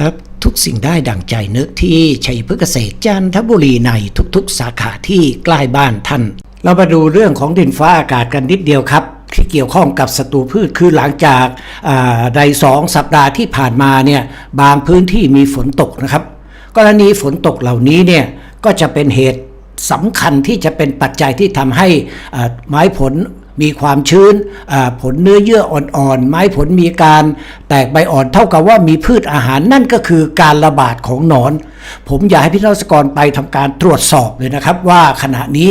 ครับ ทุกสิ่งได้ดั่งใจนึกที่ชัยพฤกษเกษตรจันทบุรีในทุกๆ สาขาที่ใกล้บ้านท่าน เรามาดูเรื่องของดินฟ้าอากาศกันนิดเดียวครับที่เกี่ยวข้องกับศัตรูพืชคือหลังจากอ่าในสองสัปดาห์ที่ผ่านมาเนี่ยบางพื้นที่มีฝนตกนะครับ กรณีฝนตกเหล่านี้เนี่ยก็จะเป็นเหตุสำคัญที่จะเป็นปัจจัยที่ทำให้อ่าไม้ผล มีความชื้นผลเนื้อเยื่ออ่อนๆ ไม้ผลมีการแตกใบอ่อนเท่ากับว่ามีพืชอาหารนั่นก็คือการระบาดของหนอน ผมอยากให้พี่น้องเกษกรไปทำการตรวจสอบเลยนะครับ ว่าขณะนี้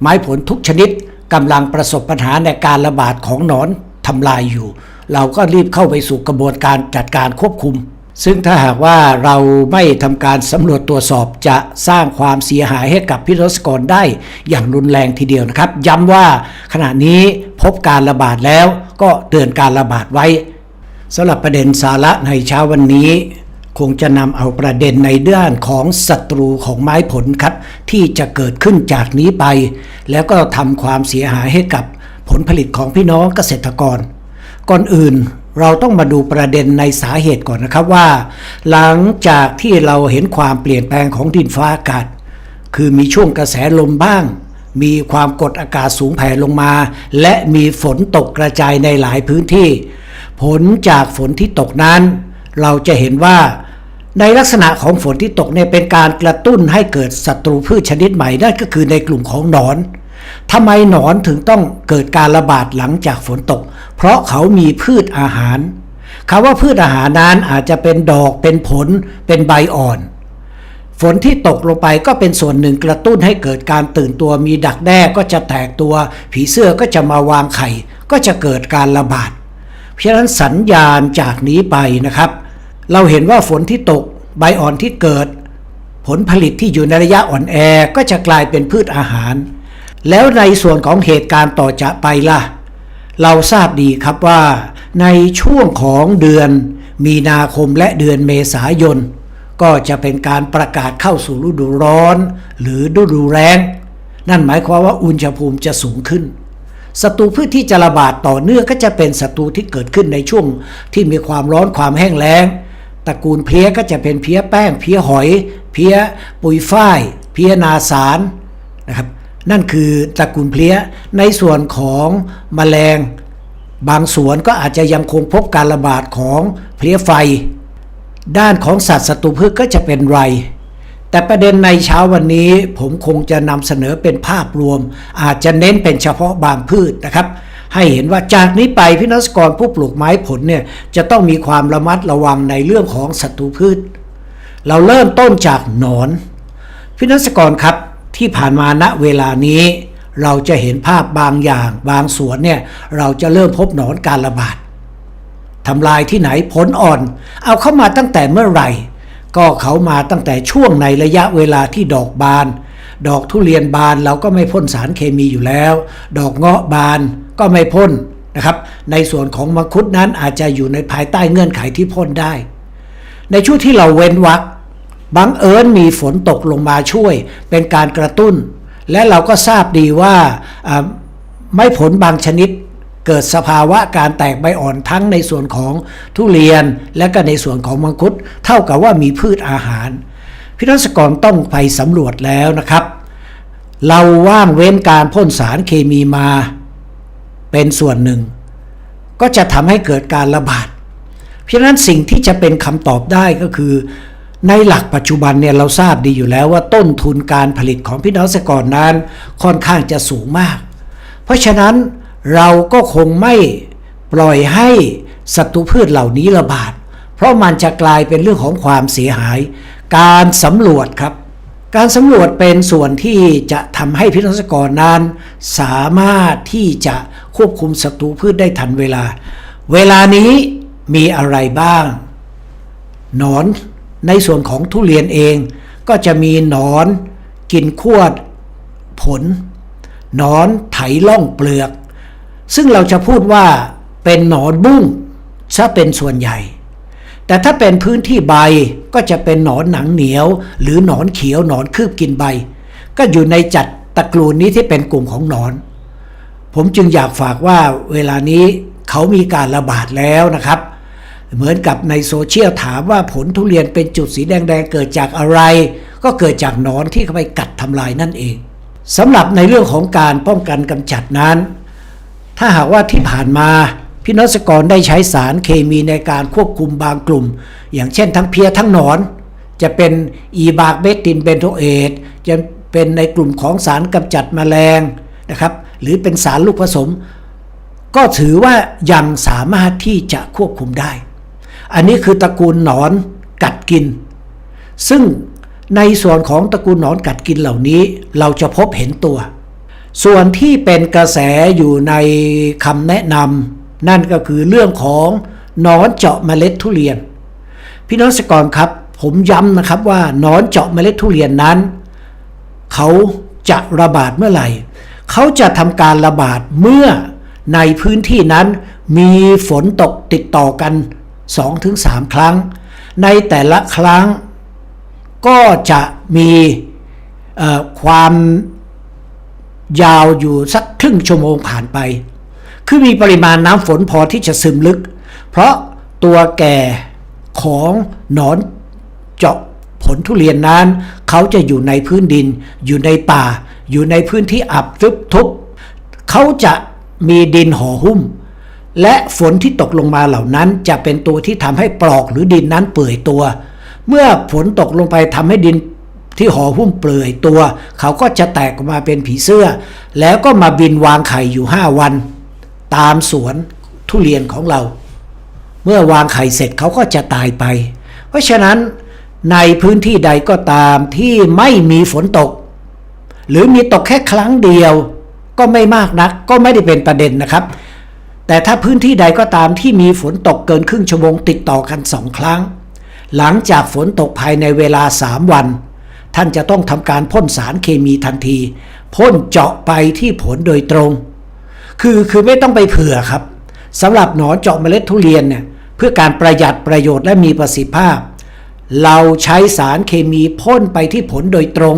ไม้ผลทุกชนิดกำลังประสบปัญหาในการระบาดของหนอนทำลายอยู่ เราก็รีบเข้าไปสู่กระบวนการจัดการควบคุม ซึ่งถ้าหากว่าเราไม่ทำการสำรวจตรวจสอบจะสร้างความเสียหายให้กับพี่น้องเกษกรได้อย่างรุนแรงทีเดียวนะครับ ย้ำว่าขณะนี้พบการระบาดแล้วก็เตือนการระบาดไว้สำหรับประเด็นสาระในเช้าวันนี้ คงจะนำเอาประเด็นในด้านของศัตรูของไม้ผลครับ ที่จะเกิดขึ้นจากนี้ไป แล้วก็ทำความเสียหายให้กับผลผลิตของพี่น้องเกษตรกร ก่อนอื่น เราต้องมาดูประเด็นในสาเหตุก่อนนะครับว่า หลังจากที่เราเห็นความเปลี่ยนแปลงของดินฟ้าอากาศ คือมีช่วงกระแสลมบ้าง มีความกดอากาศสูงแผ่ลงมา และมีฝนตกกระจายในหลายพื้นที่ ผลจากฝนที่ตกนั้น เราจะเห็นว่าในลักษณะของฝนที่ตกเนี่ยเป็นการกระตุ้นให้เกิดศัตรูพืชชนิดใหม่นั่นก็คือในกลุ่มของหนอน ทำไมหนอนถึงต้องเกิดการระบาดหลังจากฝนตก เพราะเขามีพืชอาหารคำว่าพืชอาหารนั้นอาจจะเป็นดอกเป็นผล เป็นใบอ่อน ฝนที่ตกลงไปก็เป็นส่วนหนึ่งกระตุ้นให้เกิดการตื่นตัวมีดักแด้ก็จะแตกตัว ผีเสื้อก็จะมาวางไข่ ก็จะเกิดการระบาด เพราะฉะนั้นสัญญาณจากนี้ไปนะครับ เราเห็นว่าฝนที่ตกใบอ่อนที่เกิด ผลผลิตที่อยู่ในระยะอ่อนแอก็จะกลายเป็นพืชอาหาร แล้วในส่วนของเหตุการณ์ต่อจากไปล่ะ เราทราบดีครับว่า ในช่วงของเดือนมีนาคมและเดือนเมษายน ก็จะเป็นการประกาศเข้าสู่ฤดูร้อน หรือฤดูแล้งนั่นหมายความว่าอุณหภูมิจะสูงขึ้นศัตรูพืชที่จะระบาดต่อเนื่องก็จะเป็นศัตรูที่เกิดขึ้นในช่วงที่มีความร้อนความแห้งแล้งตระกูลเพี้ยก็จะเป็นเพี้ยแป้ง เพี้ยหอย เพี้ยปุยฝ้าย เพี้ยนาสารนะครับ นั่นคือตระกูลเพลี้ย ในส่วนของแมลง บางสวนก็อาจจะยังคงพบการระบาดของเพลี้ยไฟ ด้านของสัตว์ศัตรูพืชก็จะเป็นไร แต่ประเด็นในเช้าวันนี้ผมคงจะนำเสนอเป็นภาพรวม อาจจะเน้นเป็นเฉพาะบางพืชนะครับให้เห็นว่าจากนี้ไปพี่นักกรผู้ปลูกไม้ผลเนี่ยจะต้องมีความระมัดระวังในเรื่องของศัตรูพืช เราเริ่มต้นจากหนอนพี่นักกรครับ ที่ผ่านมาณเวลานี้ เราจะเห็นภาพบางอย่าง บางสวนเนี่ยเราจะเริ่มพบหนอนการระบาดทำลายที่ไหนผลอ่อน เอาเข้ามาตั้งแต่เมื่อไหร่ ก็เขามาตั้งแต่ช่วงในระยะเวลาที่ดอกบาน ดอกทุเรียนบานเราก็ไม่พ่นสารเคมีอยู่แล้ว ดอกเงาะบานก็ไม่พ่นนะครับในส่วนของมังคุดนั้นอาจจะอยู่ในภายใต้เงื่อนไขที่พ่นได้ ในช่วงที่เราเว้นวัก บังเอิญมีฝนตกลงมาช่วย เป็นการกระตุ้น และเราก็ทราบดีว่าไม้ผลบางชนิดเกิดสภาวะการแตกใบอ่อนทั้งในส่วนของทุเรียนและก็ในส่วนของมังคุดเท่ากับว่ามีพืชอาหาร พี่นักกรต้องไปสำรวจแล้วนะครับ เราว่างเว้นการพ่นสารเคมีมาเป็นส่วนหนึ่ง ก็จะทำให้เกิดการระบาด เพราะฉะนั้นสิ่งที่จะเป็นคำตอบได้ก็คือ ในหลักปัจจุบันเนี่ยเราทราบดีอยู่แล้วว่าต้นทุนการผลิตของพี่น้องเกษตรกรนั้นค่อนข้างจะสูงมาก เพราะฉะนั้นเราก็คงไม่ปล่อยให้ศัตรูพืชเหล่านี้ระบาด เพราะมันจะกลายเป็นเรื่องของความเสียหาย การสำรวจครับ การสำรวจเป็นส่วนที่จะทำให้พี่น้องเกษตรกรนั้น สามารถที่จะควบคุมศัตรูพืชได้ทันเวลา เวลานี้มีอะไรบ้าง หนอน ในส่วนของทุเรียนเองก็จะมีหนอนกินขวดผลหนอนไถล่องเปลือก ซึ่งเราจะพูดว่าเป็นหนอนบุ้งซะเป็นส่วนใหญ่ แต่ถ้าเป็นพื้นที่ใบก็จะเป็นหนอนหนังเหนียว หรือหนอนเขียวหนอนคืบกินใบ ก็อยู่ในจัดตระกูลนี้ที่เป็นกลุ่มของหนอน ผมจึงอยากฝากว่าเวลานี้เขามีการระบาดแล้วนะครับ เหมือนกับในโซเชียลถามว่าผลทุเรียนเป็นจุดสีแดงๆเกิดจากอะไร ก็เกิดจากหนอนที่เข้าไปกัดทำลายนั่นเองสำหรับในเรื่องของการป้องกันกำจัดนั้น ถ้าหากว่าที่ผ่านมาพี่นสกรได้ใช้สารเคมีในการควบคุมบางกลุ่ม อย่างเช่นทั้งเพียทั้งหนอน จะเป็นอีบากเบตินเบนโทเอตจะเป็นในกลุ่มของสารกำจัดแมลงนะครับ หรือเป็นสารลูกผสม ก็ถือว่ายังสามารถที่จะควบคุมได้ อันนี้คือตระกูลหนอนกัดกิน ซึ่งในส่วนของตระกูลหนอนกัดกินเหล่านี้เราจะพบเห็นตัว ส่วนที่เป็นกระแสอยู่ในคำแนะนำนั่นก็คือเรื่องของหนอนเจาะเมล็ดทุเรียน พี่น้องสกรครับ ผมย้ำนะครับว่าหนอนเจาะเมล็ดทุเรียนนั้น เขาจะระบาดเมื่อไหร่ เขาจะทำการระบาดเมื่อในพื้นที่นั้นมีฝนตกติดต่อกัน 2-3 ครั้ง ในแต่ละครั้งก็จะมีความยาวอยู่สักครึ่งชั่วโมงผ่านไป คือมีปริมาณน้ำฝนพอที่จะซึมลึก เพราะตัวแก่ของหนอนเจาะผลทุเรียนนั้น เขาจะอยู่ในพื้นดิน อยู่ในป่า อยู่ในพื้นที่อับทึบทุบเขาจะมีดินห่อหุ้ม และฝนที่ตกลงมาเหล่านั้นจะเป็นตัวที่ทำให้ปลอกหรือดินนั้นเปื่อยตัว เมื่อฝนตกลงไปทำให้ดินที่ห่อหุ้มเปลือยตัว เขาก็จะแตกออกมาเป็นผีเสื้อ แล้วก็มาบินวางไข่อยู่ 5 วัน ตามสวนทุเรียนของเรา เมื่อวางไข่เสร็จเขาก็จะตายไป เพราะฉะนั้นในพื้นที่ใดก็ตามที่ไม่มีฝนตก หรือมีตกแค่ครั้งเดียว ก็ไม่มากนักก็ไม่ได้เป็นประเด็นนะครับ แต่ถ้าพื้นที่ใดก็ตามที่มีฝนตกเกินครึ่งชั่วโมงติดต่อกันสองครั้ง หลังจากฝนตกภายในเวลา 3 วัน ท่านจะต้องทำการพ่นสารเคมีทันที พ่นเจาะไปที่ผลโดยตรง คือคือไม่ต้องไปเผื่อครับสำหรับหนอนเจาะเมล็ดทุเรียนเนี่ยเพื่อการประหยัดประโยชน์และมีประสิทธิภาพ เราใช้สารเคมีพ่นไปที่ผลโดยตรง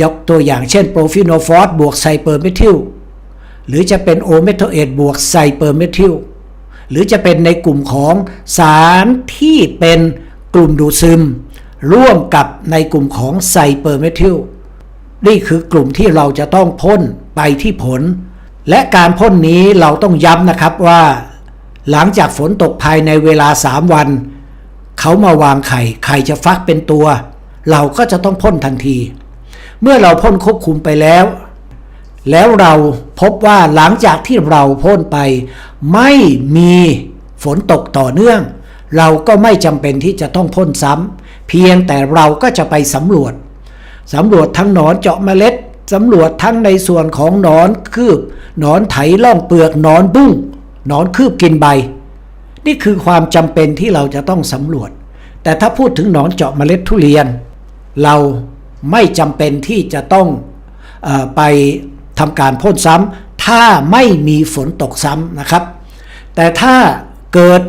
ยกตัวอย่างเช่นโปรฟิโนฟอสบวกไซเปอร์เมทิล หรือจะเป็นโอเมโทเอตบวกไซเปอร์เมทิลหรือจะเป็นในกลุ่มของสารที่เป็นกลุ่มดูดซึม ร่วมกับในกลุ่มของไซเปอร์เมทิลนี่คือกลุ่มที่เราจะต้องพ่นไปที่ผล และการพ่นนี้เราต้องย้ำนะครับว่า หลังจากฝนตกภายในเวลา 3 วัน เขามาวางไข่ไข่จะฟักเป็นตัว เราก็จะต้องพ่นทันที เมื่อเราพ่นควบคุมไปแล้ว แล้วเราพบว่าหลังจากที่เราพ่นไป ไม่มีฝนตกต่อเนื่อง เราก็ไม่จำเป็นที่จะต้องพ่นซ้ำเพียงแต่เราก็จะไปสำรวจสำรวจทั้งหนอนเจาะเมล็ดสำรวจทั้งในส่วนของหนอนคืบหนอนไถล่องเปลือกหนอนบุ้งหนอนคืบกินใบ นี่คือความจำเป็นที่เราจะต้องสำรวจ แต่ถ้าพูดถึงหนอนเจาะเมล็ดทุเรียน เราไม่จำเป็นที่จะต้องอไป ทำการพ่นซ้ำถ้าไม่มีฝนตกซ้ำนะครับ แต่ถ้าเกิด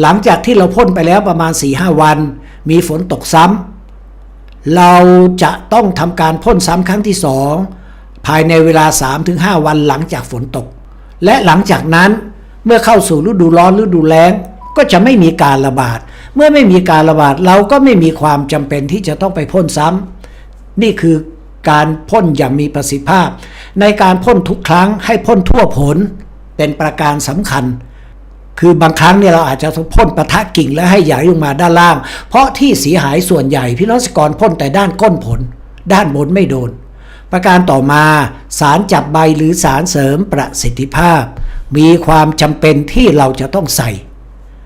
หลังจากที่เราพ่นไปแล้วประมาณ 4-5 วัน มีฝนตกซ้ำเราจะต้องทำการพ่นซ้ำครั้งที่สองภายในเวลา 3-5 วันหลังจากฝนตก และหลังจากนั้นเมื่อเข้าสู่ฤดูร้อนฤดูแล้งก็จะไม่มีการระบาด เมื่อไม่มีการระบาดเราก็ไม่มีความจำเป็นที่จะต้องไปพ่นซ้ำนี่คือการพ่นอย่างมีประสิทธิภาพ ในการพ่นทุกครั้งให้พ่นทั่วผลเป็นประการสำคัญ คือบางครั้งเนี่ยเราอาจจะพ่นประทะกิ่งและให้ใหญ่ลงมาด้านล่าง เพราะที่เสียหายส่วนใหญ่พี่น้องเกรกรพ่นแต่ด้านก้นผล ด้านบนไม่โดน ประการต่อมาสารจับใบหรือสารเสริมประสิทธิภาพ มีความจำเป็นที่เราจะต้องใส่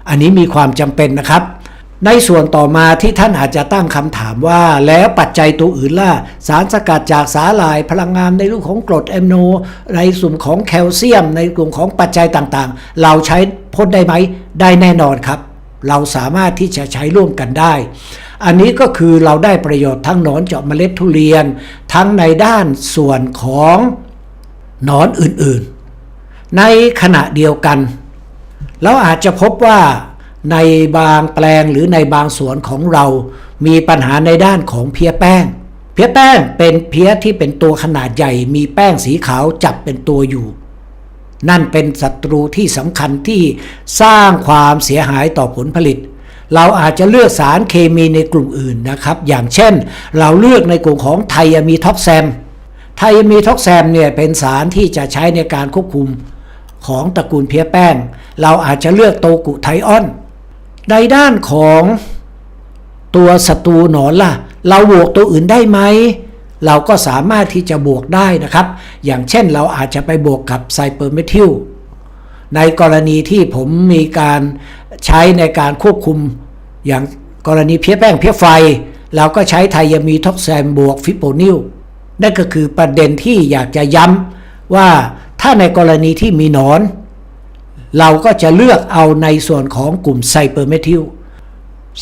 อันนี้มีความจำเป็นนะครับ ในส่วนต่อมาที่ท่านอาจจะตั้งคำถามว่า แล้วปัจจัยตัวอื่นล่ะ สารสกัดจากสาหร่ายพลังงานในรูปของกรดแอมโน ในส่วนของแคลเซียม ในกลุ่มของปัจจัยต่างๆ เราใช้พ่นได้ไหม ได้แน่นอนครับ เราสามารถที่จะใช้ร่วมกันได้ อันนี้ก็คือเราได้ประโยชน์ทั้งหนอนเจาะเมล็ดทุเรียน ทั้งในด้านส่วนของหนอนอื่นๆ ในขณะเดียวกัน เราอาจจะพบว่า ในบางแปลงหรือในบางสวนของเรา มีปัญหาในด้านของเพี้ยแป้ง เพี้ยแป้งเป็นเพี้ยที่เป็นตัวขนาดใหญ่ มีแป้งสีขาวจับเป็นตัวอยู่ นั่นเป็นศัตรูที่สำคัญที่สร้างความเสียหายต่อผลผลิต เราอาจจะเลือกสารเคมีในกลุ่มอื่นนะครับ อย่างเช่น เราเลือกในกลุ่มของไทอะมีท็อกแซมไทอะมีท็อกแซมเนี่ยเป็นสารที่จะใช้ในการควบคุมของตระกูลเพี้ยแป้ง เราอาจจะเลือกโตกุไทออน ในด้านของตัวศัตรูหนอนล่ะ เราบวกตัวอื่นได้ไหม เราก็สามารถที่จะบวกได้นะครับ อย่างเช่นเราอาจจะไปบวกกับไซเปอร์เมทิลในกรณีที่ผมมีการใช้ในการควบคุมอย่างกรณีเพี้ยแป้งเพี้ยไฟ เราก็ใช้ไทยามีท็อกแซมบวกฟิโปนิลนั่นก็คือประเด็นที่อยากจะย้ำว่าถ้าในกรณีที่มีหนอน เราก็จะเลือกเอาในส่วนของกลุ่มไซเปอร์เมทิล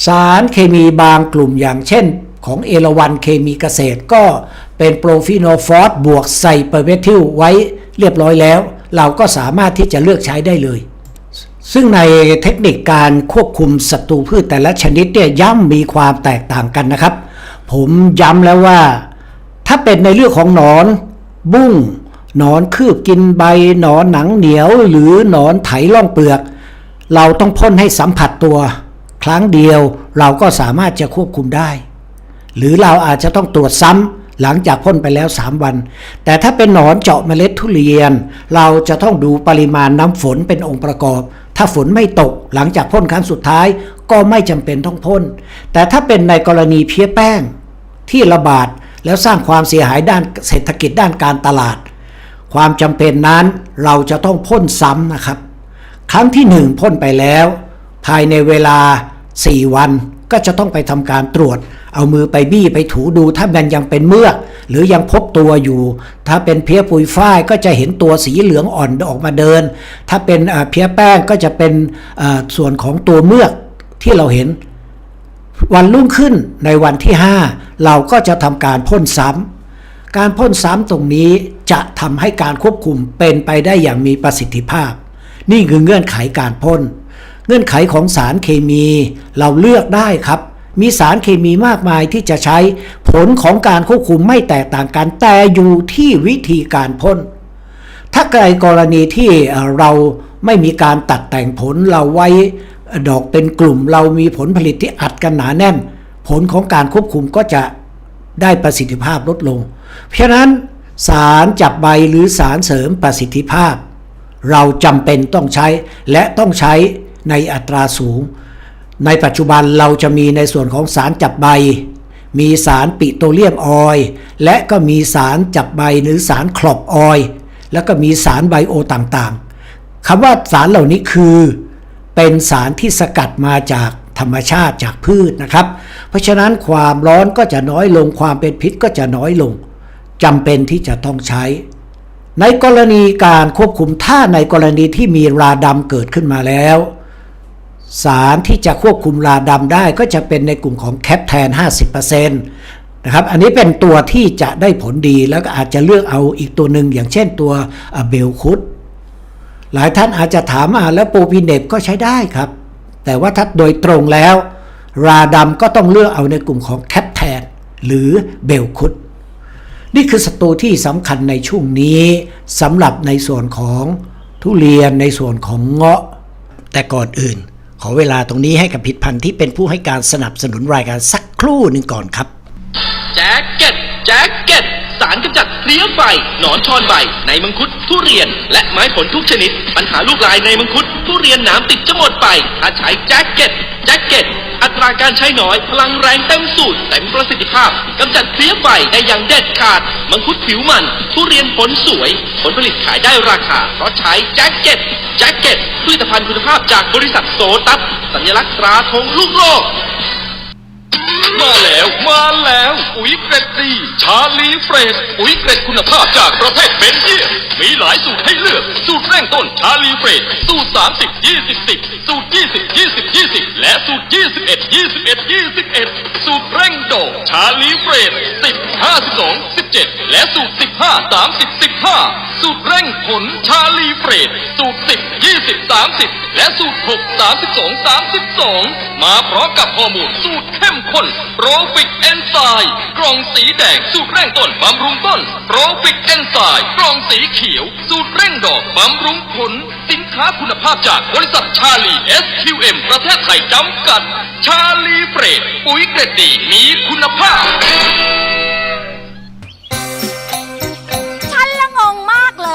สารเคมีบางกลุ่มอย่างเช่นของเอราวันเคมีเกษตรก็เป็นโปรฟีโนฟอสบวกไซเปอร์เมทิลไว้เรียบร้อยแล้ว เราก็สามารถที่จะเลือกใช้ได้เลย ซึ่งในเทคนิคการควบคุมศัตรูพืชแต่ละชนิดเนี่ยย่อมมีความแตกต่างกันนะครับ ผมย้ำแล้วว่า ถ้าเป็นในเรื่องของหนอน บุ้ง หนอนคืบกินใบหนอนหนังเหนียวหรือหนอนไถล่องเปลือก เราต้องพ่นให้สัมผัสตัว ครั้งเดียวเราก็สามารถจะควบคุมได้ หรือเราอาจจะต้องตรวจซ้ำหลังจากพ่นไปแล้ว 3 วัน แต่ถ้าเป็นหนอนเจาะเมล็ดทุเรียน เราจะต้องดูปริมาณน้ำฝนเป็นองค์ประกอบ ถ้าฝนไม่ตกหลังจากพ่นครั้งสุดท้ายก็ไม่จำเป็นต้องพ่น แต่ถ้าเป็นในกรณีเพี้ยแป้งที่ระบาดแล้วสร้างความเสียหายด้านเศรษฐกิจด้านการตลาด ความจำเป็นนั้นเราจะต้องพ่นซ้ำนะครับ ครั้งที่หนึ่งพ่นไปแล้ว ภายในเวลา 4 วันก็จะต้องไปทำการตรวจ เอามือไปบี้ไปถูดูถ้ามันยังเป็นเมือก หรือยังพบตัวอยู่ ถ้าเป็นเพี้ยปุยฝ้ายก็จะเห็นตัวสีเหลืองอ่อนออกมาเดิน ถ้าเป็นเพี้ยแป้งก็จะเป็นส่วนของตัวเมือกที่เราเห็น วันรุ่งขึ้นในวันที่ 5 เราก็จะทำการพ่นซ้ำ การพ่นซ้ำตรงนี้จะทำให้การควบคุมเป็นไปได้อย่างมีประสิทธิภาพ นี่คือเงื่อนไขการพ่น เงื่อนไขของสารเคมีเราเลือกได้ครับ มีสารเคมีมากมายที่จะใช้ผลของการควบคุมไม่แตกต่างกัน แต่อยู่ที่วิธีการพ่น ถ้าในกรณีที่เราไม่มีการตัดแต่งผลเราไว้ดอกเป็นกลุ่มเรามีผลผลิตที่อัดกันหนาแน่น ผลของการควบคุมก็จะได้ประสิทธิภาพลดลง เพราะฉะนั้นสารจับใบหรือสารเสริมประสิทธิภาพ เราจำเป็นต้องใช้และต้องใช้ในอัตราสูง ในปัจจุบันเราจะมีในส่วนของสารจับใบ มีสารปิโตรเลียมออยล์และก็มีสารจับใบหรือสารคลอบออยล์แล้วก็มีสารไบโอต่างๆคำว่าสารเหล่านี้คือ เป็นสารที่สกัดมาจากธรรมชาติจากพืชนะครับ เพราะฉะนั้นความร้อนก็จะน้อยลงความเป็นพิษก็จะน้อยลง จำเป็นที่จะต้องใช้ ในกรณีการควบคุมถ้าในกรณีที่มีราดำเกิดขึ้นมาแล้ว สารที่จะควบคุมราดำได้ก็จะเป็นในกลุ่มของแคปแทน 50%นะครับ อันนี้เป็นตัวที่จะได้ผลดีแล้วก็อาจจะเลือกเอาอีกตัวหนึ่งอย่างเช่นตัวเบลคุดหลายท่านอาจจะถามอ่าแล้วโปรพีเนบก็ใช้ได้ครับ แต่ว่าถ้าโดยตรงแล้ว ราดำก็ต้องเลือกเอาในกลุ่มของแคปแทนหรือเบลคุด นี่คือศัตรูที่สำคัญในช่วงนี้สำหรับในส่วนของทุเรียนในส่วนของเงาะ แต่ก่อนอื่น ขอเวลาตรงนี้ให้กับผิดพันธ์ที่เป็นผู้ให้การสนับสนุนรายการสักครู่หนึ่งก่อนครับ เลี้ยงไฟหนอนชอนใบ ในมังคุดทุเรียน และไม้ผลทุกชนิด ปัญหาลูกลายในมังคุดทุเรียนหนามติดจะหมดไปถ้าใช้แจ็คเก็ตแจ็คเก็ตอัตราการใช้น้อย พลังแรงเต็มสูตรเต็มประสิทธิภาพกำจัดเพลี้ยไฟได้อย่างเด็ดขาด มังคุดผิวมัน ทุเรียนผลสวย ผลผลิตขายได้ราคา เพราะใช้แจ็คเก็ตแจ็คเก็ตผลิตภัณฑ์คุณภาพจากบริษัทโซตัสสัญลักษณ์ตราธงลูกโลก มาแล้วมาแล้วปุ๋ยเกรดดี ชาลีเฟรชปุ๋ยเกรดคุณภาพจากประเทศเบลเยียมมีหลายสูตรให้เลือก สูตรเร่งต้นชาลีเฟรชสูตร 30 20 10 สูตร 20 20 20 และสูตร 21 21 21 สูตรเร่งโดดชาลีเฟรช10 52 17 และสูตร 15 30 15 สูตรเร่งผลชาลีเฟรชสูตร 10 20 30 และสูตร 6 32 32 มาพร้อมกับฮอร์โมนสูตรเข้มข้นโปรฟิกเอนไซม์กล่องสีแดงสูตรเร่งต้นบำรุงต้นโปรฟิกเอนไซม์กล่องสีเขียว สูตรเร่งดอกบำรุงผล สินค้าคุณภาพจากบริษัทชาลี SQM ประเทศไทยจำกัด ชาลีเฟรดปุ๋ยเกรดดีมีคุณภาพ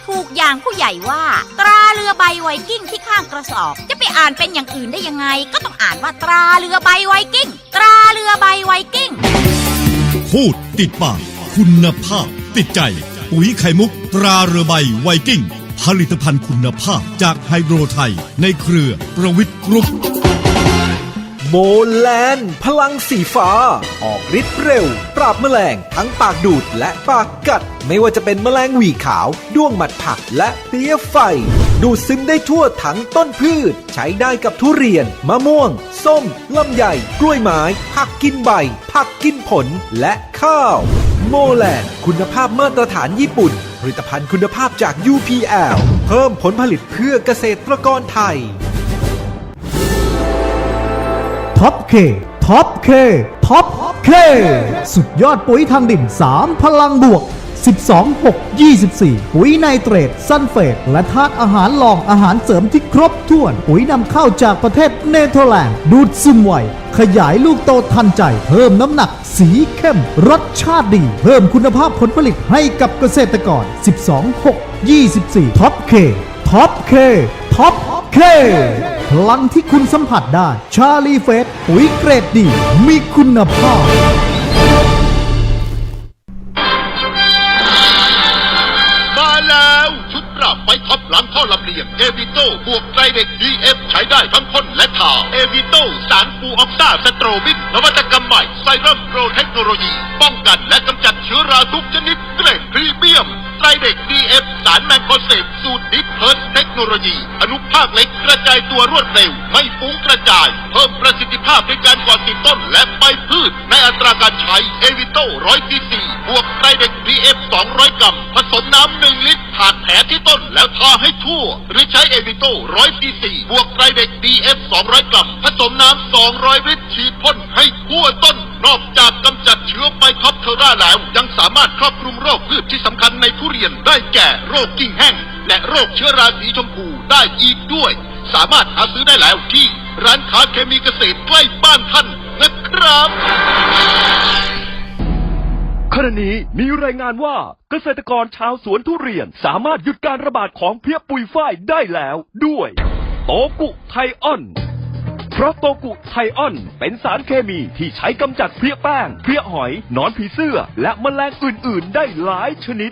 ถูก อย่างผู้ใหญ่ว่า ตราเรือใบไวกิ้งที่ข้างกระสอบ จะไปอ่านเป็นอย่างอื่นได้ยังไง ก็ต้องอ่านว่าตราเรือใบไวกิ้ง ตราเรือใบไวกิ้ง พูดติดปากคุณภาพ ติดใจ ปุ๋ยไข่มุก ตราเรือใบไวกิ้ง ผลิตภัณฑ์คุณภาพจากไฮโดรไทย ในเครือประวิทย์กรุ๊ป โมแลนพลังสีฟ้า ออกฤทธิ์เร็ว ปราบแมลงทั้งปากดูดและปากกัด ไม่ว่าจะเป็นแมลงหวีขาว ด้วงหมัดผักและเพลี้ยไฟ ดูดซึมได้ทั่วทั้งต้นพืช ใช้ได้กับทุเรียน มะม่วง ส้ม ลำไย กล้วยไม้ผักกินใบ ผักกินผลและข้าว โมแลนคุณภาพมาตรฐานญี่ปุ่น ผลิตภัณฑ์คุณภาพจาก UPL เพิ่มผลผลิตเพื่อเกษตรกรไทย ท็อปเคท็อปเคท็อปเคสุดยอดปุ๋ยทางดิน 3 พลังบวก 12 6 24 ปุ๋ยไนเตรตซัลเฟต และธาตุอาหารรองอาหารเสริมที่ครบถ้วน ปุ๋ยนำเข้าจากประเทศเนเธอร์แลนด์ ดูดซึมไว ขยายลูกโตทันใจ เพิ่มน้ำหนัก สีเข้ม รสชาติดี เพิ่มคุณภาพผลผลิตให้กับเกษตรกร 12 6 24 ท็อปเคท็อปเคท็อป เค พลังที่คุณสัมผัสได้ ชาลีเฟสปุ๋ยเกรดดี มีคุณภาพ รับไฟท็อปหลังท่อลำเลียงเอวิโต้บวกไตรเด็กดีเอฟใช้ได้ทั้งพ่นและทาเอวิโต้สารฟูออกซ่าสโตรบินนวัตกรรมใหม่ไซรัมโปรเทคโนโลยี ป้องกันและกำจัดเชื้อราทุกชนิดเกรดพรีเมียมไตรเด็กดีเอฟสารแมงโคเซฟสูตรดิฟเพิร์สเทคโนโลยี อนุภาคเล็กกระจายตัวรวดเร็ว ไม่ฟุ้งกระจาย เพิ่มประสิทธิภาพในการก่อติดต้นและใบพืช ในอัตราการใช้เอวิโต้ร้อยซีซีบวกไตรเด็กดีเอฟสองร้อยกรัมผสมน้ำหนึ่งลิตร โต้ร้อยซีซีบวกไตรเด็กดีเอฟสองร้อยกรัมผสมน้ำสองร้อยลิตรฉีดพ่นให้ทั่วต้น นอกจากกำจัดเชื้อไบท็อปเทอร่าแล้ว ยังสามารถครอบคลุมโรคพืชที่สำคัญในทุเรียนได้แก่โรคกิ่งแห้ง และโรคเชื้อราสีชมพูได้อีกด้วย สามารถหาซื้อได้แล้วที่ร้านค้าเคมีเกษตรใกล้บ้านท่านนะครับ ขณะนี้มีรายงานว่าเกษตรกรชาวสวนทุเรียนสามารถหยุดการระบาดของเพี้ยปุยฝ้ายได้แล้วด้วย โตกุไทออน เพราะโตกุไทออนเป็นสารเคมีที่ใช้กำจัดเพี้ยแป้ง เพี้ยหอย หนอนผีเสื้อ และแมลงอื่น ๆ ได้หลายชนิด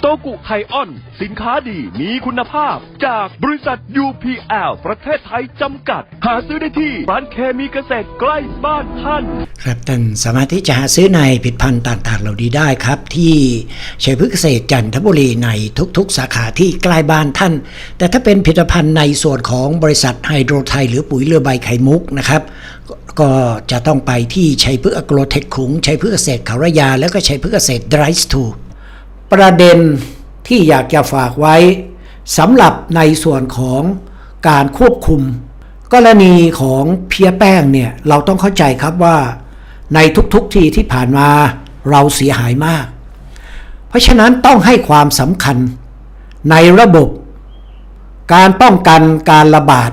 โตกุไทออน สินค้าดีมีคุณภาพ จากบริษัท UPL ประเทศไทยจำกัด หาซื้อได้ที่ร้านเคมีเกษตรใกล้บ้านท่าน ครับท่านสามารถที่จะหาซื้อในผลิตภัณฑ์ต่างๆ เหล่านี้ได้ครับ ที่ชัยพฤกษเกษตรจันทบุรีในทุกๆ สาขาที่ใกล้บ้านท่าน แต่ถ้าเป็นผลิตภัณฑ์ในส่วนของบริษัทไฮโดรไทย หรือปุ๋ยเรือใบไข่มุกนะครับก็จะต้องไปที่ชัยพฤกษ์อโกรเทคขุงชัยพฤกษ์เกษตรเขาระยา แล้วก็ชัยพฤกษ์เกษตรไดรส์ทู ประเด็นที่อยากจะฝากไว้สำหรับในส่วนของการควบคุม กรณีของเพียแป้งเนี่ยเราต้องเข้าใจครับว่า ในทุกๆทีที่ผ่านมาเราเสียหายมาก เพราะฉะนั้นต้องให้ความสำคัญในระบบ การป้องกันการระบาด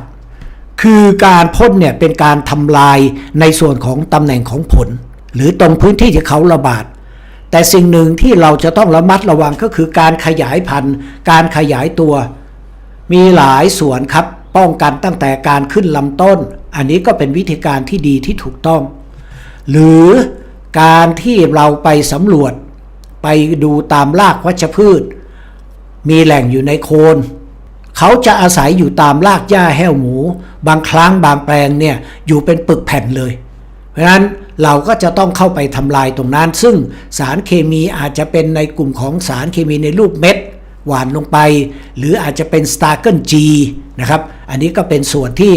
คือการพ่นเนี่ยเป็นการทำลายในส่วนของตำแหน่งของผล หรือตรงพื้นที่ที่เขาระบาด แต่สิ่งหนึ่งที่เราจะต้องระมัดระวังก็คือการขยายพันธุ์ การขยายตัว มีหลายส่วนครับ ป้องกันตั้งแต่การขึ้นลำต้น อันนี้ก็เป็นวิธีการที่ดีที่ถูกต้อง หรือการที่เราไปสำรวจ ไปดูตามรากวัชพืช มีแหล่งอยู่ในโคนเขาจะอาศัยอยู่ตามรากหญ้าแห้วหมู บางครั้งบางแปลงเนี่ยอยู่เป็นปึกแผ่นเลย เพราะฉะนั้น เราก็จะต้องเข้าไปทำลายตรงนั้น ซึ่งสารเคมีอาจจะเป็นในกลุ่มของสารเคมีในรูปเม็ดหวานลงไป หรืออาจจะเป็นสตาร์เกิลจีนะครับ อันนี้ก็เป็นส่วนที่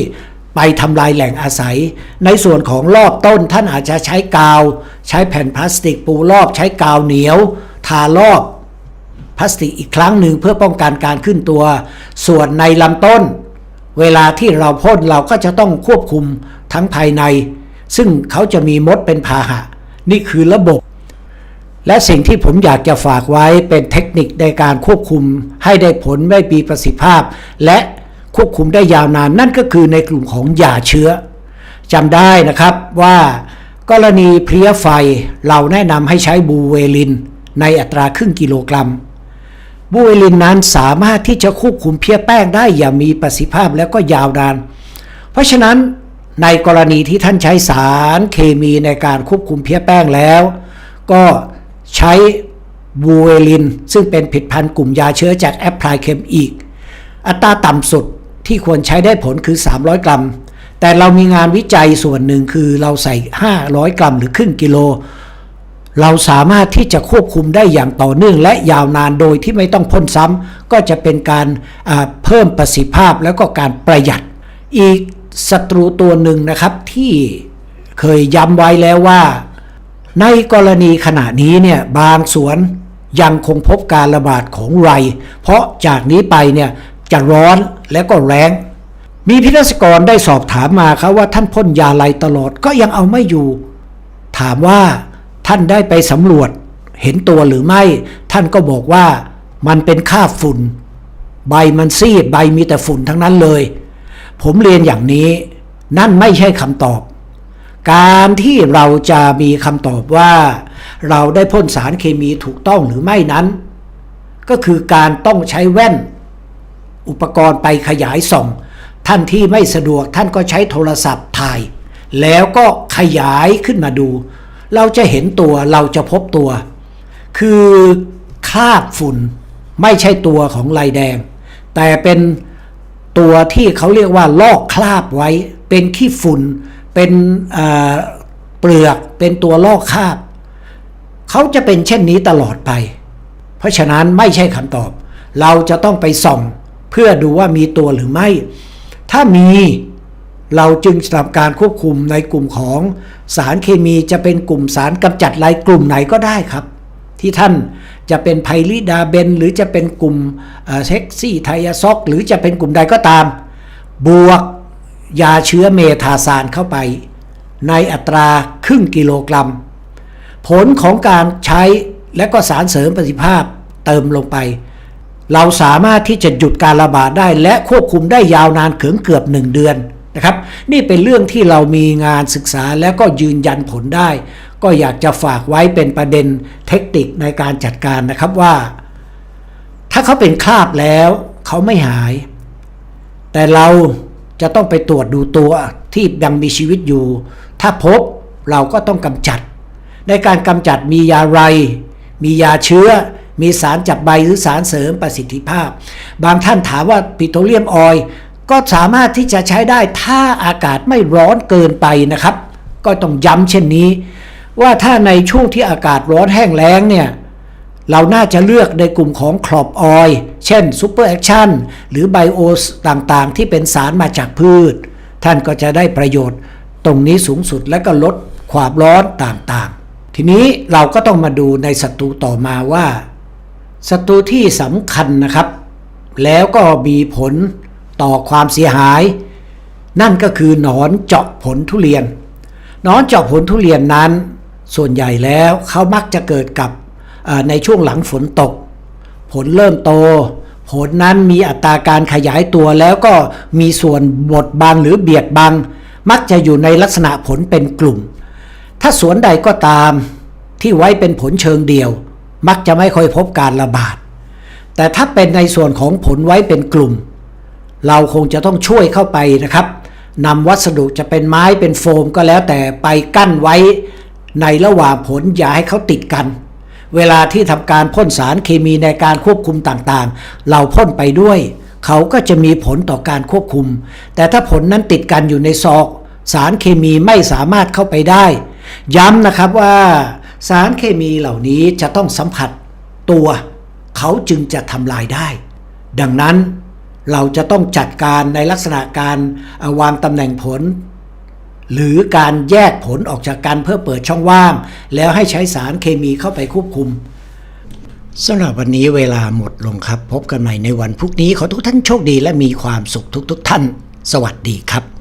ไปทำลายแหล่งอาศัย ในส่วนของรอบต้นท่านอาจจะใช้กาว ใช้แผ่นพลาสติกปูรอบ ใช้กาวเหนียว ทารอบพลาสติกอีกครั้งหนึ่งเพื่อป้องกันการขึ้นตัว ส่วนในลำต้น เวลาที่เราพ่นเราก็จะต้องควบคุมทั้งภายใน ซึ่งเขาจะมีมดเป็นพาหะ นี่คือระบบ และสิ่งที่ผมอยากจะฝากไว้เป็นเทคนิคในการควบคุมให้ได้ผลไม่มีประสิทธิภาพ และควบคุมได้ยาวนานนั่นก็คือในกลุ่มของยาเชื้อจำได้นะครับว่ากรณีเพลี้ยไฟเราแนะนำให้ใช้บูเวลิน ในอัตราครึ่งกิโลกรัม บูเวลินนั้นสามารถที่จะควบคุมเพี้ยแป้งได้อย่างมีประสิทธิภาพและก็ยาวนาน เพราะฉะนั้น ในกรณีที่ท่านใช้สารเคมีในการควบคุมเพี้ยแป้งแล้ว ก็ใช้บูเวลิน ซึ่งเป็นผลิดพันธุ์กลุ่มยาเชื้อจากแอปพลายเคมอีก อัตราต่ำสุดที่ควรใช้ได้ผลคือ 300 กรัม แต่เรามีงานวิจัยส่วนหนึ่งคือเราใส่ 500 กรัมหรือครึ่งกิโล เราสามารถที่จะควบคุมได้อย่างต่อเนื่องและยาวนานโดยที่ไม่ต้องพ่นซ้ำก็จะเป็นการเพิ่มประสิทธิภาพแล้วก็การประหยัดอีก ศัตรูตัวหนึ่งนะครับที่เคยย้ำไว้แล้วว่า ในกรณีขณะนี้เนี่ยบางสวนยังคงพบการระบาดของไร เพราะจากนี้ไปเนี่ยจะร้อนและก็แรงมีพิธีกรได้สอบถามมาครับว่าท่านพ่นยาไรตลอดก็ยังเอาไม่อยู่ ถามว่าท่านได้ไปสำรวจเห็นตัวหรือไม่ ท่านก็บอกว่ามันเป็นค่าฝุ่น ใบมันซีดใบมีแต่ฝุ่นทั้งนั้นเลย ผมเรียนอย่างนี้ นั่นไม่ใช่คำตอบ การที่เราจะมีคำตอบว่า เราได้พ่นสารเคมีถูกต้องหรือไม่นั้น ก็คือการต้องใช้แว่น อุปกรณ์ไปขยายส่อง ท่านที่ไม่สะดวกท่านก็ใช้โทรศัพท์ถ่าย แล้วก็ขยายขึ้นมาดู เราจะเห็นตัวเราจะพบตัว คือคราบฝุ่นไม่ใช่ตัวของลายแดง แต่เป็น ตัวที่เขาเรียกว่าลอกคราบไว้ เป็นขี้ฝุ่น เป็นเปลือก เป็นตัวลอกคราบ เขาจะเป็นเช่นนี้ตลอดไป เพราะฉะนั้นไม่ใช่คำตอบ เราจะต้องไปส่อง เพื่อดูว่ามีตัวหรือไม่ ถ้ามีเราจึงทำการควบคุมในกลุ่มของสารเคมีจะเป็นกลุ่มสารกำจัดลายกลุ่มไหนก็ได้ครับ ที่ท่าน จะเป็นไพลิดาเบน หรือจะเป็นกลุ่มเซ็กซี่ไทยซอกหรือจะเป็นกลุ่มใดก็ตาม บวกยาเชื้อเมทาซานเข้าไป ในอัตราครึ่งกิโลกรัม ผลของการใช้และก็สารเสริมประสิทธิภาพเติมลงไป เราสามารถที่จะหยุดการระบาดได้และควบคุมได้ยาวนานเกือบเกือบหนึ่งเดือน นะครับ นี่เป็นเรื่องที่เรามีงานศึกษาแล้วก็ยืนยันผลได้ ก็อยากจะฝากไว้เป็นประเด็นเทคนิคในการจัดการนะครับว่า ถ้าเขาเป็นคราบแล้วเขาไม่หาย แต่เราจะต้องไปตรวจดูตัวที่ยังมีชีวิตอยู่ ถ้าพบเราก็ต้องกำจัด ในการกำจัดมียาไร มียาเชื้อ มีสารจับใบหรือสารเสริมประสิทธิภาพ บางท่านถามว่าปิโตรเลียมออย ก็สามารถที่จะใช้ได้ถ้าอากาศไม่ร้อนเกินไปนะครับ ก็ต้องย้ำเช่นนี้ ว่าถ้าในช่วงที่อากาศร้อนแห้งแล้งเนี่ยเราน่าจะเลือกในกลุ่มของครอบออยล์เช่นซูเปอร์แอคชั่นหรือไบโอสต่างๆ ที่เป็นสารมาจากพืช ท่านก็จะได้ประโยชน์ตรงนี้สูงสุดและก็ลดความร้อนต่างๆ ทีนี้เราก็ต้องมาดูในศัตรูต่อมาว่าศัตรูที่สำคัญนะครับ แล้วก็มีผล ต่อความเสียหาย นั่นก็คือหนอนเจาะผลทุเรียน หนอนเจาะผลทุเรียนนั้น ส่วนใหญ่แล้วเขามักจะเกิดกับในช่วงหลังฝนตก ผลเริ่มโต ผลนั้นมีอัตราการขยายตัวแล้วก็มีส่วนบดบังหรือเบียดบัง มักจะอยู่ในลักษณะผลเป็นกลุ่ม ถ้าสวนใดก็ตามที่ไว้เป็นผลเชิงเดียว มักจะไม่ค่อยพบการระบาด แต่ถ้าเป็นในส่วนของผลไว้เป็นกลุ่ม เราคงจะต้องช่วยเข้าไปนะครับนำวัสดุจะเป็นไม้เป็นโฟมก็แล้วแต่ไปกั้นไว้ในระหว่างผลอย่าให้เขาติดกัน เวลาที่ทำการพ่นสารเคมีในการควบคุมต่างๆ เราพ่นไปด้วย เขาก็จะมีผลต่อการควบคุม แต่ถ้าผลนั้นติดกันอยู่ในซอก สารเคมีไม่สามารถเข้าไปได้ ย้ำนะครับว่าสารเคมีเหล่านี้จะต้องสัมผัสตัว เขาจึงจะทำลายได้ ดังนั้น เราจะต้องจัดการในลักษณะการาวางตำแหน่งผล หรือการแยกผลออกจากกันเพื่อเปิดช่องว่าง แล้วให้ใช้สารเคมีเข้าไปควบคุมสำหรับวันนี้เวลาหมดลงครับ พบกันใหม่ในวันพรุ่งนี้ ขอทุกท่านโชคดีและมีความสุขทุกๆทท่าน สวัสดีครับ